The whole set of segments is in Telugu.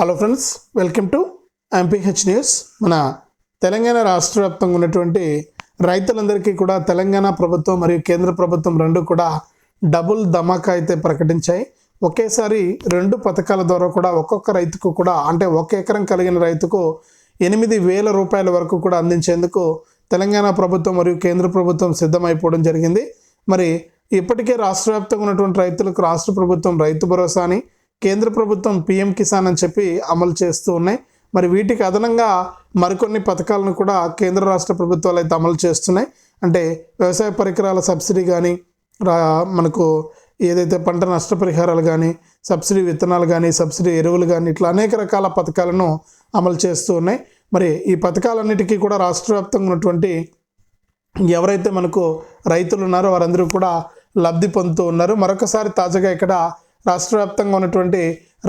Hello friends welcome to MPH news మన తెలంగాణ రాష్ట్ర వ్యాప్తంగా ఉన్నటువంటి రైతులందరికీ కూడా తెలంగాణ ప్రభుత్వం మరియు కేంద్ర ప్రభుత్వం రెండు కూడా డబుల్ ధమాకా అయితే ప్రకటించాయి. ఒకేసారి రెండు పథకాల ద్వారా కూడా ఒక్కొక్క రైతుకు కూడా అంటే ఒక ఎకరం కలిగిన రైతుకు ఎనిమిది వేల రూపాయల వరకు కూడా అందించేందుకు తెలంగాణ ప్రభుత్వం మరియు కేంద్ర ప్రభుత్వం సిద్ధమైపోవడం జరిగింది. మరి ఇప్పటికే రాష్ట్ర వ్యాప్తంగా ఉన్నటువంటి రైతులకు రాష్ట్ర ప్రభుత్వం రైతు భరోసా అని కేంద్ర ప్రభుత్వం పిఎం కిసాన్ అని చెప్పి అమలు చేస్తూ ఉన్నాయి. మరి వీటికి అదనంగా మరికొన్ని పథకాలను కూడా కేంద్ర రాష్ట్ర ప్రభుత్వాలు అయితే అమలు చేస్తున్నాయి. అంటే వ్యవసాయ పరికరాల సబ్సిడీ కానీ రా మనకు ఏదైతే పంట నష్టపరిహారాలు కానీ సబ్సిడీ విత్తనాలు కానీ సబ్సిడీ ఎరువులు కానీ ఇట్లా అనేక రకాల పథకాలను అమలు చేస్తూ ఉన్నాయి. మరి ఈ పథకాలన్నిటికీ కూడా రాష్ట్ర వ్యాప్తంగా ఉన్నటువంటి ఎవరైతే మనకు రైతులు ఉన్నారో వారందరూ కూడా లబ్ధి పొందుతూ ఉన్నారు. మరొకసారి తాజాగా ఇక్కడ రాష్ట్ర వ్యాప్తంగా ఉన్నటువంటి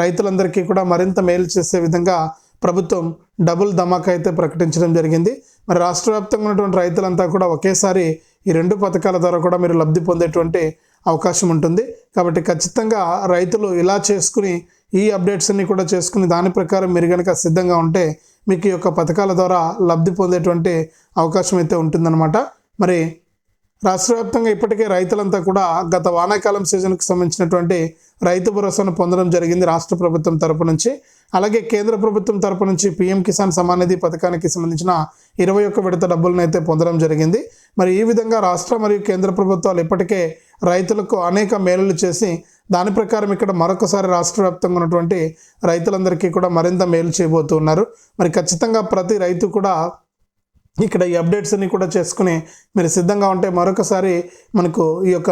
రైతులందరికీ కూడా మరింత మేలు చేసే విధంగా ప్రభుత్వం డబుల్ ధమాకా అయితే ప్రకటించడం జరిగింది. మరి రాష్ట్ర వ్యాప్తంగా ఉన్నటువంటి రైతులంతా కూడా ఒకేసారి ఈ రెండు పథకాల ద్వారా కూడా మీరు లబ్ధి పొందేటువంటి అవకాశం ఉంటుంది. కాబట్టి ఖచ్చితంగా రైతులు ఇలా చేసుకుని ఈ అప్డేట్స్ అన్ని కూడా చేసుకుని దాని ప్రకారం మీరు కనుక సిద్ధంగా ఉంటే మీకు ఈ యొక్క పథకాల ద్వారా లబ్ధి పొందేటువంటి అవకాశం అయితే ఉంటుందన్నమాట. మరి రాష్ట్ర వ్యాప్తంగా ఇప్పటికే రైతులంతా కూడా గత వానాకాలం సీజన్కు సంబంధించినటువంటి రైతు భరోసాను పొందడం జరిగింది రాష్ట్ర ప్రభుత్వం తరపు నుంచి. అలాగే కేంద్ర ప్రభుత్వం తరపు నుంచి పీఎం కిసాన్ సమానిధి పథకానికి సంబంధించిన ఇరవై ఒక్క విడత డబ్బులను అయితే పొందడం జరిగింది. మరి ఈ విధంగా రాష్ట్ర మరియు కేంద్ర ప్రభుత్వాలు ఇప్పటికే రైతులకు అనేక మేలులు చేసి దాని ప్రకారం ఇక్కడ మరొకసారి రాష్ట్ర వ్యాప్తంగా ఉన్నటువంటి రైతులందరికీ కూడా మరింత మేలు చేయబోతున్నారు. మరి ఖచ్చితంగా ప్రతి రైతు కూడా ఇక్కడ ఈ అప్డేట్స్ అన్ని కూడా చేసుకుని మీరు సిద్ధంగా ఉంటే మరొకసారి మనకు ఈ యొక్క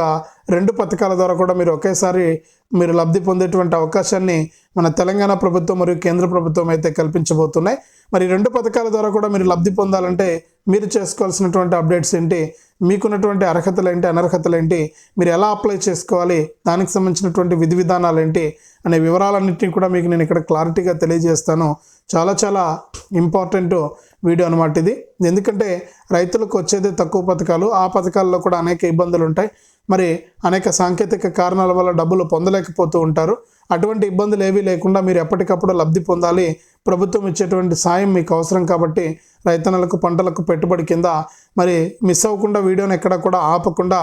రెండు పథకాల ద్వారా కూడా మీరు ఒకేసారి మీరు లబ్ధి పొందేటువంటి అవకాశాన్ని మన తెలంగాణ ప్రభుత్వం మరియు కేంద్ర ప్రభుత్వం అయితే కల్పించబోతున్నాయి. మరి రెండు పథకాల ద్వారా కూడా మీరు లబ్ధి పొందాలంటే మీరు చేసుకోవాల్సినటువంటి అప్డేట్స్ ఏంటి? మీకున్నటువంటి అర్హతలు ఏంటి? అనర్హతలు ఏంటి? మీరు ఎలా అప్లై చేసుకోవాలి? దానికి సంబంధించినటువంటి విధి విధానాలు ఏంటి? అనే వివరాలన్నింటినీ కూడా మీకు నేను ఇక్కడ క్లారిటీగా తెలియజేస్తాను. చాలా చాలా ఇంపార్టెంట్ వీడియో అనమాట ఇది. ఎందుకంటే రైతులకు వచ్చేది తక్కువ పథకాలు. ఆ పథకాల్లో కూడా అనేక ఇబ్బందులు ఉంటాయి మరి అనేక సాంకేతిక కారణాల వల్ల డబ్బులు పొందలేకపోతూ ఉంటారు. అటువంటి ఇబ్బందులు ఏవీ లేకుండా మీరు ఎప్పటికప్పుడు లబ్ధి పొందాలి. ప్రభుత్వం ఇచ్చేటువంటి సాయం మీకు అవసరం కాబట్టి రైతన్నలకు పంటలకు పెట్టుబడి కింద మరి మిస్ అవ్వకుండా వీడియోని ఎక్కడ కూడా ఆపకుండా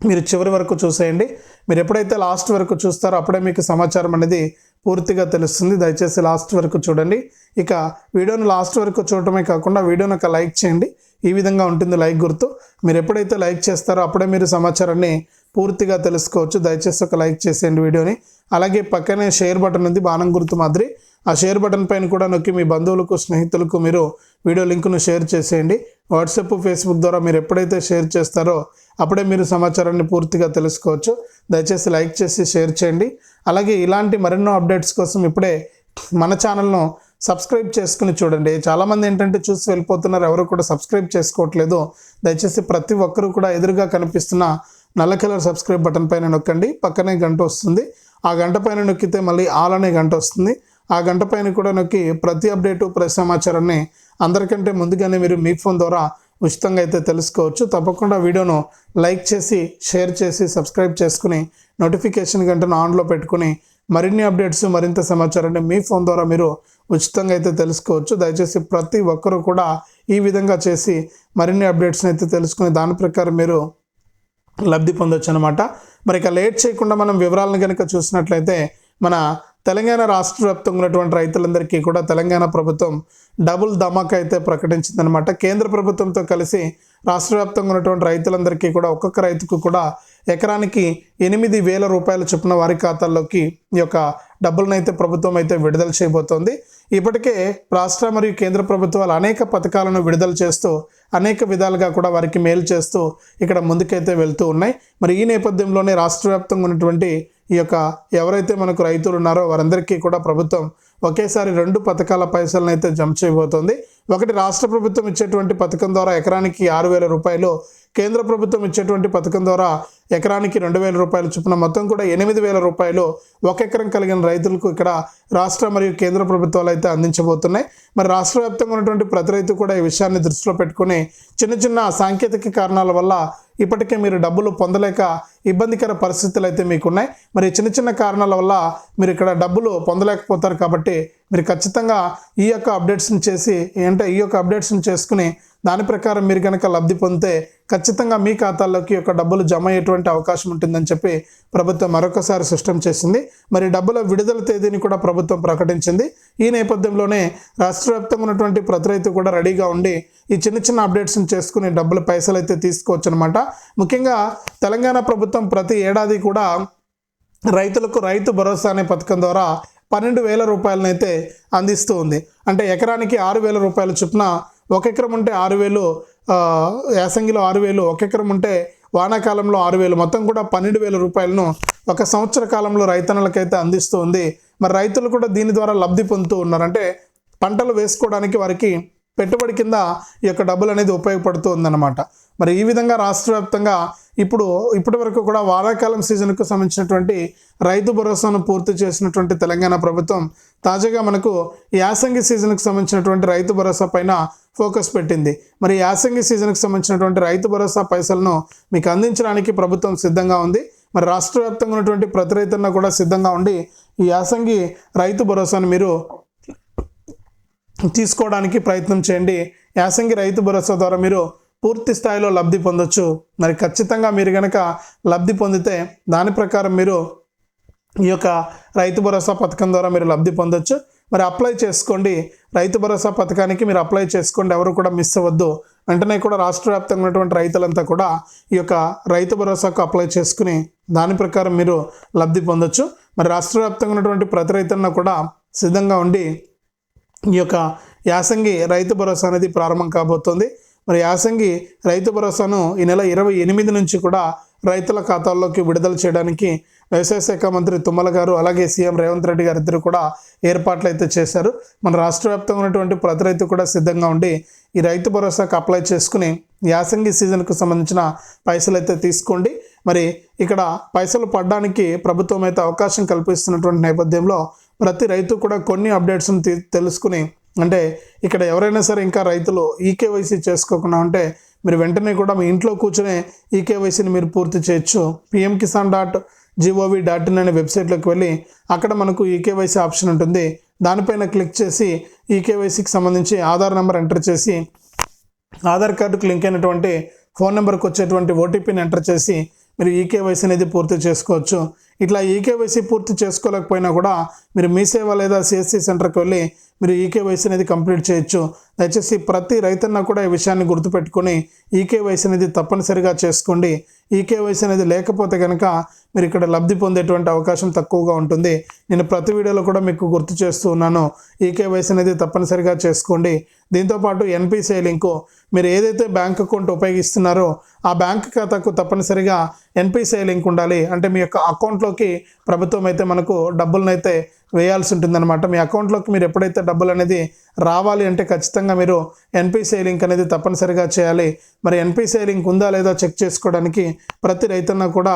మీరు చివరి వరకు చూసేయండి. మీరు ఎప్పుడైతే లాస్ట్ వరకు చూస్తారో అప్పుడే మీకు సమాచారం అనేది పూర్తిగా తెలుస్తుంది. దయచేసి లాస్ట్ వరకు చూడండి. ఇక వీడియోను లాస్ట్ వరకు చూడటమే కాకుండా వీడియోని ఒక లైక్ చేయండి. ఈ విధంగా ఉంటుంది లైక్ గుర్తు. మీరు ఎప్పుడైతే లైక్ చేస్తారో అప్పుడే మీరు సమాచారాన్ని పూర్తిగా తెలుసుకోవచ్చు. దయచేసి ఒక లైక్ చేసేయండి వీడియోని. అలాగే పక్కనే షేర్ బటన్ ఉంది. బాణం గుర్తు మాదిరి. ఆ షేర్ బటన్ పైన కూడా నొక్కి మీ బంధువులకు స్నేహితులకు మీరు వీడియో లింకును షేర్ చేసేయండి. వాట్సాప్ ఫేస్బుక్ ద్వారా మీరు ఎప్పుడైతే షేర్ చేస్తారో అప్పుడే మీరు సమాచారాన్ని పూర్తిగా తెలుసుకోవచ్చు. దయచేసి లైక్ చేసి షేర్ చేయండి. అలాగే ఇలాంటి మరెన్నో అప్డేట్స్ కోసం ఇప్పుడే మన ఛానల్ను సబ్స్క్రైబ్ చేసుకుని చూడండి. చాలామంది ఏంటంటే చూసి వెళ్ళిపోతున్నారు ఎవరు కూడా సబ్స్క్రైబ్ చేసుకోవట్లేదు. దయచేసి ప్రతి ఒక్కరూ కూడా ఎదురుగా కనిపిస్తున్న నల్ల కలర్ సబ్స్క్రైబ్ బటన్ పైన నొక్కండి. పక్కనే గంట వస్తుంది. ఆ గంట పైన నొక్కితే మళ్ళీ ఆల్ అనే గంట వస్తుంది. ఆ గంట పైన కూడా నొక్కి ప్రతి అప్డేటు ప్రతి సమాచారాన్ని అందరికంటే ముందుగానే మీరు మీ ఫోన్ ద్వారా ఉచితంగా అయితే తెలుసుకోవచ్చు. తప్పకుండా వీడియోను లైక్ చేసి షేర్ చేసి సబ్స్క్రైబ్ చేసుకుని నోటిఫికేషన్ గంటను ఆన్లో పెట్టుకుని మరిన్ని అప్డేట్స్ మరింత సమాచారాన్ని మీ ఫోన్ ద్వారా మీరు ఉచితంగా అయితే తెలుసుకోవచ్చు. దయచేసి ప్రతి ఒక్కరూ కూడా ఈ విధంగా చేసి మరిన్ని అప్డేట్స్ని అయితే తెలుసుకుని దాని ప్రకారం మీరు లబ్ధి పొందొచ్చు అనమాట మరి ఇక లేట్ చేయకుండా మనం వివరాలను కనుక చూసినట్లయితే మన తెలంగాణ రాష్ట్ర వ్యాప్తంగా ఉన్నటువంటి రైతులందరికీ కూడా తెలంగాణ ప్రభుత్వం డబుల్ ధమాకా అయితే ప్రకటించిందనమాట కేంద్ర ప్రభుత్వంతో కలిసి రాష్ట్ర వ్యాప్తంగా ఉన్నటువంటి రైతులందరికీ కూడా ఒక్కొక్క రైతుకు కూడా ఎకరానికి ఎనిమిది వేల రూపాయల చొప్పున వారి ఖాతాల్లోకి ఈ యొక్క డబ్బులను అయితే ప్రభుత్వం అయితే విడుదల చేయబోతోంది. ఇప్పటికే రాష్ట్ర మరియు కేంద్ర ప్రభుత్వాలు అనేక పథకాలను విడుదల చేస్తూ అనేక విధాలుగా కూడా వారికి మేలు చేస్తూ ఇక్కడ ముందుకైతే వెళ్తూ ఉన్నాయి. మరి ఈ నేపథ్యంలోనే రాష్ట్ర వ్యాప్తంగా ఉన్నటువంటి ఈ యొక్క ఎవరైతే మనకు రైతులు ఉన్నారో వారందరికీ కూడా ప్రభుత్వం ఒకేసారి రెండు పథకాల పైసలను అయితే జమ చేయబోతోంది. ఒకటి రాష్ట్ర ప్రభుత్వం ఇచ్చేటువంటి పథకం ద్వారా ఎకరానికి ఆరు వేల రూపాయలు కేంద్ర ప్రభుత్వం ఇచ్చేటువంటి పథకం ద్వారా ఎకరానికి రెండు వేల రూపాయలు చొప్పున మొత్తం కూడా ఎనిమిది వేల రూపాయలు ఒక ఎకరం కలిగిన రైతులకు ఇక్కడ రాష్ట్ర మరియు కేంద్ర ప్రభుత్వాలు అయితే అందించబోతున్నాయి. మరి రాష్ట్ర వ్యాప్తంగా ఉన్నటువంటి ప్రతి రైతు కూడా ఈ విషయాన్ని దృష్టిలో పెట్టుకుని చిన్న చిన్న సాంకేతిక కారణాల వల్ల ఇప్పటికే మీరు డబ్బులు పొందలేక ఇబ్బందికర పరిస్థితులు అయితే మీకున్నాయి. మరి చిన్న చిన్న కారణాల వల్ల మీరు ఇక్కడ డబ్బులు పొందలేకపోతారు కాబట్టి మీరు ఖచ్చితంగా ఈ యొక్క అప్డేట్స్ని చేసి ఏంటంటే ఈ యొక్క అప్డేట్స్ని చేసుకుని దాని ప్రకారం మీరు కనుక లబ్ధి పొందితే ఖచ్చితంగా మీ ఖాతాల్లోకి యొక్క డబ్బులు జమ అయ్యేటువంటి అవకాశం ఉంటుందని చెప్పి ప్రభుత్వం మరొకసారి స్పష్టం చేసింది. మరి డబ్బుల విడుదల తేదీని కూడా ప్రభుత్వం ప్రకటించింది. ఈ నేపథ్యంలోనే రాష్ట్ర వ్యాప్తంగా ఉన్నటువంటి ప్రతి రైతు కూడా రెడీగా ఉండి ఈ చిన్న చిన్న అప్డేట్స్ని చేసుకుని డబ్బులు పైసలు అయితే తీసుకోవచ్చు అనమాట ముఖ్యంగా తెలంగాణ ప్రభుత్వం ప్రతి ఏడాది కూడా రైతులకు రైతు భరోసా అనే పథకం ద్వారా పన్నెండు వేల రూపాయలనైతే అందిస్తూ ఉంది. అంటే ఎకరానికి ఆరు వేల రూపాయల చొప్పున ఒక ఎకరం ఉంటే ఆరు వేలు యాసంగిలో ఆరు వేలు ఒక ఎకరం ఉంటే వానాకాలంలో ఆరు వేలు మొత్తం కూడా పన్నెండు వేల రూపాయలను ఒక సంవత్సర కాలంలో రైతన్నలకైతే అందిస్తూ ఉంది మరి రైతులు కూడా దీని ద్వారా లబ్ధి పొందుతూ ఉన్నారంటే పంటలు వేసుకోవడానికి వారికి పెట్టుబడి కింద ఈ యొక్క డబ్బులు అనేది ఉపయోగపడుతూ ఉందన్నమాట. మరి ఈ విధంగా రాష్ట్ర వ్యాప్తంగా ఇప్పుడు ఇప్పటి వరకు కూడా వానాకాలం సీజన్కు సంబంధించినటువంటి రైతు భరోసాను పూర్తి చేసినటువంటి తెలంగాణ ప్రభుత్వం తాజాగా మనకు యాసంగి సీజన్కు సంబంధించినటువంటి రైతు భరోసా పైన ఫోకస్ పెట్టింది. మరి యాసంగి సీజన్కి సంబంధించినటువంటి రైతు భరోసా పైసలను మీకు అందించడానికి ప్రభుత్వం సిద్ధంగా ఉంది. మరి రాష్ట్ర వ్యాప్తంగా ఉన్నటువంటి ప్రతి రైతన్న కూడా సిద్ధంగా ఉండి ఈ యాసంగి రైతు భరోసాను మీరు తీసుకోవడానికి ప్రయత్నం చేయండి. యాసంగి రైతు భరోసా ద్వారా మీరు పూర్తి స్థాయిలో లబ్ధి పొందొచ్చు. మరి ఖచ్చితంగా మీరు కనుక లబ్ధి పొందితే దాని ప్రకారం మీరు ఈ యొక్క రైతు భరోసా పథకం ద్వారా మీరు లబ్ధి పొందొచ్చు. మరి అప్లై చేసుకోండి. రైతు భరోసా పథకానికి మీరు అప్లై చేసుకోండి. ఎవరు కూడా మిస్ అవ్వద్దు. వెంటనే కూడా రాష్ట్ర వ్యాప్తంగా ఉన్నటువంటి రైతులంతా కూడా ఈ యొక్క రైతు భరోసాకు అప్లై చేసుకుని దాని ప్రకారం మీరు లబ్ధి పొందొచ్చు. మరి రాష్ట్ర వ్యాప్తంగా ఉన్నటువంటి ప్రతి రైతులను కూడా సిద్ధంగా ఉండి ఈ యొక్క యాసంగి రైతు భరోసా అనేది ప్రారంభం కాబోతోంది. మరి యాసంగి రైతు భరోసాను ఈ నెల ఇరవై ఎనిమిది నుంచి కూడా రైతుల ఖాతాల్లోకి విడుదల చేయడానికి వ్యవసాయ శాఖ మంత్రి తుమ్మల గారు అలాగే సీఎం రేవంత్ రెడ్డి గారు ఇద్దరు కూడా ఏర్పాట్లు అయితే చేశారు. మన రాష్ట్ర వ్యాప్తంగా ఉన్నటువంటి ప్రతి రైతు కూడా సిద్ధంగా ఉండి ఈ రైతు భరోసాకు అప్లై చేసుకుని యాసంగి సీజన్కు సంబంధించిన పైసలు అయితే తీసుకోండి. మరి ఇక్కడ పైసలు పడడానికి ప్రభుత్వం అయితే అవకాశం కల్పిస్తున్నటువంటి నేపథ్యంలో ప్రతి రైతు కూడా కొన్ని అప్డేట్స్ని తీ- తెలుసుకుని అంటే ఇక్కడ ఎవరైనా సరే ఇంకా రైతులు ఈకేవైసీ చేసుకోకుండా ఉంటే మీరు వెంటనే కూడా మీ ఇంట్లో కూర్చునే ఈకేవైసీని మీరు పూర్తి చేయొచ్చు. PM Kisan dot G O V dot in అనే వెబ్సైట్లోకి వెళ్ళి అక్కడ మనకు ఈకేవైసీ ఆప్షన్ ఉంటుంది. దానిపైన క్లిక్ చేసి ఈకేవైసీకి సంబంధించి ఆధార్ నెంబర్ ఎంటర్ చేసి ఆధార్ కార్డుకు లింక్ అయినటువంటి ఫోన్ నెంబర్కి వచ్చేటువంటి ఓటీపీని ఎంటర్ చేసి మీరు ఈకేవైసీ అనేది పూర్తి చేసుకోవచ్చు. ఇట్లా ఈకేవైసీ పూర్తి చేసుకోలేకపోయినా కూడా మీరు మీ సేవ లేదా సిఎస్సి సెంటర్కి వెళ్ళి మీరు ఈకేవైసీ అనేది కంప్లీట్ చేయొచ్చు. దయచేసి ప్రతి రైతన్న కూడా ఈ విషయాన్ని గుర్తుపెట్టుకొని ఈకేవైసీ అనేది తప్పనిసరిగా చేసుకోండి. ఈకేవైసీ అనేది లేకపోతే కనుక మీరు ఇక్కడ లబ్ధి పొందేటువంటి అవకాశం తక్కువగా ఉంటుంది. నేను ప్రతి వీడియోలో కూడా మీకు గుర్తు చేస్తూ ఉన్నాను. ఈకేవైసీ అనేది తప్పనిసరిగా చేసుకోండి. దీంతోపాటు ఎన్పిసిఐ లింకు మీరు ఏదైతే బ్యాంక్ అకౌంట్ ఉపయోగిస్తున్నారో ఆ బ్యాంక్ ఖాతాకు తప్పనిసరిగా ఎన్పిసిఐ లింక్ ఉండాలి. అంటే మీ యొక్క అకౌంట్లోకి ప్రభుత్వం అయితే మనకు డబ్బులను అయితే వేయాల్సి ఉంటుందన్నమాట. మీ అకౌంట్లోకి మీరు ఎప్పుడైతే డబ్బులు అనేది రావాలి అంటే ఖచ్చితంగా మీరు ఎన్పిసిఐ లింక్ అనేది తప్పనిసరిగా చేయాలి. మరి ఎన్పిసిఐ లింక్ ఉందా లేదా చెక్ చేసుకోవడానికి ప్రతి రైతన్న కూడా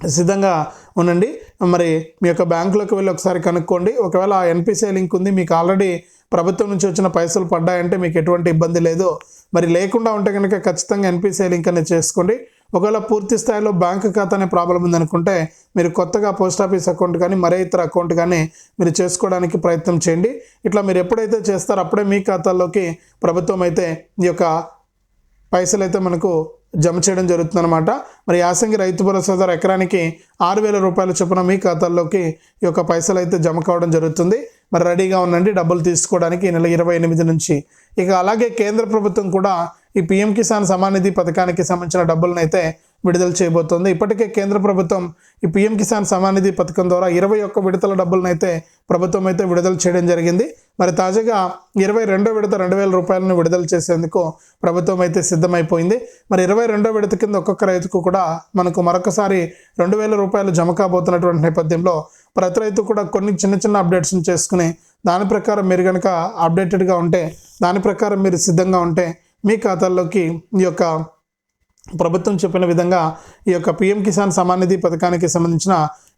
సిద్ధంగా ఉండండి. మరి మీ యొక్క బ్యాంకులోకి వెళ్ళి ఒకసారి కనుక్కోండి. ఒకవేళ ఆ ఎన్పిసిఐ లింక్ ఉంది మీకు ఆల్రెడీ ప్రభుత్వం నుంచి వచ్చిన పైసలు పడ్డాయంటే మీకు ఎటువంటి ఇబ్బంది లేదు. మరి లేకుండా ఉంటే కనుక ఖచ్చితంగా ఎన్పిసిఐ లింక్ అనేది చేసుకోండి. ఒకవేళ పూర్తి స్థాయిలో బ్యాంక్ ఖాతానే ప్రాబ్లం ఉందనుకుంటే మీరు కొత్తగా పోస్ట్ ఆఫీస్ అకౌంట్ కానీ మరే ఇతర అకౌంట్ కానీ మీరు చేసుకోవడానికి ప్రయత్నం చేయండి. ఇట్లా మీరు ఎప్పుడైతే చేస్తారో అప్పుడే మీ ఖాతాల్లోకి ప్రభుత్వం అయితే ఈ యొక్క పైసలు అయితే మనకు జమ చేయడం జరుగుతుందన్నమాట. మరి యాసంగి రైతు భరోసా ద్వారా ఎకరానికి ఆరు వేల రూపాయల చొప్పున మీ ఖాతాల్లోకి ఈ యొక్క పైసలు అయితే జమ కావడం జరుగుతుంది. మరి రెడీగా ఉండండి డబ్బులు తీసుకోవడానికి నెల ఇరవై ఎనిమిది నుంచి. ఇక అలాగే కేంద్ర ప్రభుత్వం కూడా ఈ పిఎం కిసాన్ సమాన్ నిధి పథకానికి సంబంధించిన డబ్బులను అయితే విడుదల చేయబోతోంది. ఇప్పటికే కేంద్ర ప్రభుత్వం ఈ పిఎం కిసాన్ సమాన్ నిధి పథకం ద్వారా ఇరవై ఒక్క విడతల డబ్బులను అయితే ప్రభుత్వం అయితే విడుదల చేయడం జరిగింది. మరి తాజాగా ఇరవై రెండో విడత రెండు వేల రూపాయలను విడుదల చేసేందుకు ప్రభుత్వం అయితే సిద్ధమైపోయింది. మరి ఇరవై రెండో విడత కింద ఒక్కొక్క రైతుకు కూడా మనకు మరొకసారి రెండు వేల రూపాయలు జమ కాబోతున్నటువంటి నేపథ్యంలో ప్రతి రైతు కూడా కొన్ని చిన్న చిన్న అప్డేట్స్ని చేసుకుని దాని ప్రకారం మీరు కనుక అప్డేటెడ్గా ఉంటే దాని ప్రకారం మీరు సిద్ధంగా ఉంటే మీ ఖాతాల్లోకి ఈ యొక్క ప్రభుత్వం చెప్పిన విధంగా ఈ యొక్క పిఎం కిసాన్ సమాన్ నిధి పథకానికి సంబంధించిన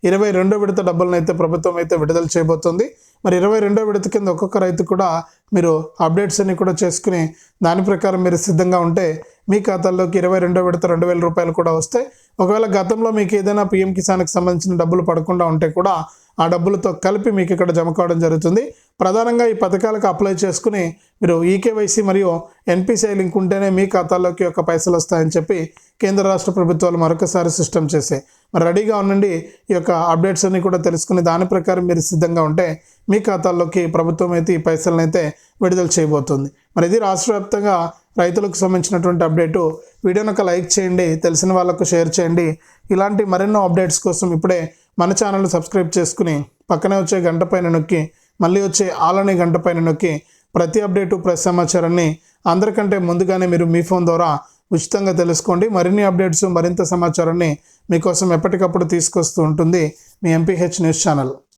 ఇరవై రెండో విడత డబ్బులను అయితే ప్రభుత్వం అయితే విడుదల చేయబోతోంది. మరి ఇరవై రెండో విడత కింద ఒక్కొక్క రైతు కూడా మీరు అప్డేట్స్ అన్ని కూడా చేసుకుని దాని ప్రకారం మీరు సిద్ధంగా ఉంటే మీ ఖాతాల్లోకి ఇరవై రెండో విడత రెండు వేల రూపాయలు కూడా వస్తాయి ఒకవేళ గతంలో మీకు ఏదైనా పిఎం కిసాన్కి సంబంధించిన డబ్బులు పడకుండా ఉంటే కూడా ఆ డబ్బులతో కలిపి మీకు ఇక్కడ జమ కావడం జరుగుతుంది. ప్రధానంగా ఈ పథకాలకు అప్లై చేసుకుని మీరు ఈకేవైసీ మరియు ఎన్పిసిఐ లింక్ ఉంటేనే మీ ఖాతాల్లోకి ఒక పైసలు వస్తాయని చెప్పి కేంద్ర రాష్ట్ర ప్రభుత్వాలు మరొకసారి సిస్టమ్ చేసాయి మరి రెడీగా ఉండండి ఈ యొక్క అప్డేట్స్ అన్ని కూడా తెలుసుకుని దాని ప్రకారం మీరు సిద్ధంగా ఉంటే మీ ఖాతాల్లోకి ప్రభుత్వం అయితే ఈ పైసలను అయితే విడుదల చేయబోతుంది. మరి ఇది రాష్ట్ర వ్యాప్తంగా రైతులకు సంబంధించినటువంటి అప్డేటు. వీడియోని ఒక లైక్ చేయండి తెలిసిన వాళ్ళకు షేర్ చేయండి. ఇలాంటి మరెన్నో అప్డేట్స్ కోసం ఇప్పుడే మన ఛానల్ సబ్స్క్రైబ్ చేసుకుని పక్కనే వచ్చే గంట పైన నొక్కి మళ్ళీ వచ్చే ఆలని గంట పైన నొక్కి ప్రతి అప్డేటు ప్రతి సమాచారాన్ని అందరికంటే ముందుగానే మీరు మీ ఫోన్ ద్వారా ఉచితంగా తెలుసుకోండి. మరిన్ని అప్డేట్స్ మరింత సమాచారాన్ని మీకోసం ఎప్పటికప్పుడు తీసుకొస్తూ ఉంటుంది మీ ఎంపీహెచ్ న్యూస్ ఛానల్.